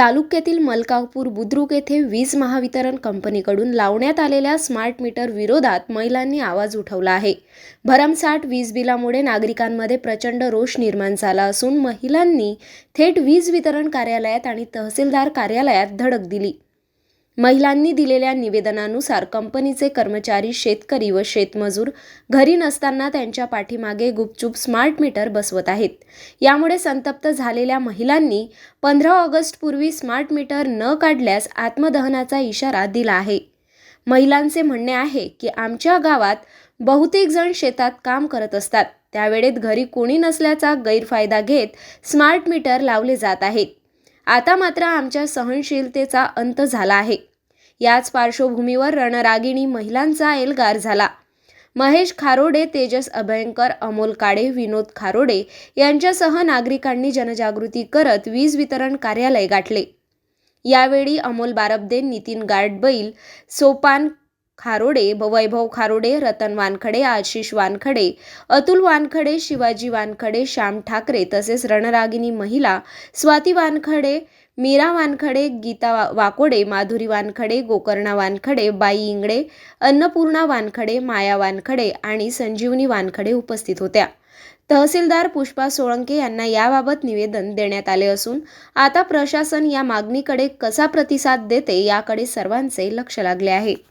तालुक्यातील मलकापूर बुद्रुक येथे वीज महावितरण कंपनीकडून लावण्यात आलेल्या स्मार्ट मीटर विरोधात महिलांनी आवाज उठवला आहे. भरमसाठ वीज बिलामुळे नागरिकांमध्ये प्रचंड रोष निर्माण झाला असून महिलांनी थेट वीज वितरण कार्यालयात आणि तहसीलदार कार्यालयात धडक दिली. महिलांनी दिलेल्या निवेदनानुसार कंपनीचे कर्मचारी शेतकरी व शेतमजूर घरी नसताना त्यांच्या पाठीमागे गुपचूप स्मार्ट मीटर बसवत आहेत. यामुळे संतप्त झालेल्या महिलांनी पंधरा ऑगस्टपूर्वी स्मार्ट मीटर न काढल्यास आत्मदहनाचा इशारा दिला आहे. महिलांचे म्हणणे आहे की आमच्या गावात बहुतेक जण शेतात काम करत असतात. त्यावेळेत घरी कोणी नसल्याचा गैरफायदा घेत स्मार्ट मीटर लावले जात आहेत. आता मात्र आमच्या सहनशीलतेचा अंत झाला आहे. याच पार्श्वभूमीवर रणरागिणी महिलांचा एल्गार झाला. महेश खारोडे तेजस अभयंकर अमोल काडे विनोद खारोडे यांच्यासह नागरिकांनी जनजागृती करत वीज वितरण कार्यालय गाठले. यावेळी अमोल बारबदे नितीन गाडबैल सोपान खारोडे वैभव खारोडे रतन वानखडे आशिष वानखडे अतुल वानखडे शिवाजी वानखडे श्याम ठाकरे तसेच रणरागिनी महिला स्वाती वानखडे मीरा वानखडे गीता वा- वाकोडे माधुरी वानखडे गोकर्णा वानखडे बाई इंगडे अन्नपूर्णा वानखडे माया वानखडे आणि संजीवनी वानखडे उपस्थित होत्या. तहसीलदार पुष्पा सोळंके यांना याबाबत निवेदन देण्यात आले असून आता प्रशासन या मागणीकडे कसा प्रतिसाद देते याकडे सर्वांचे लक्ष लागले आहे.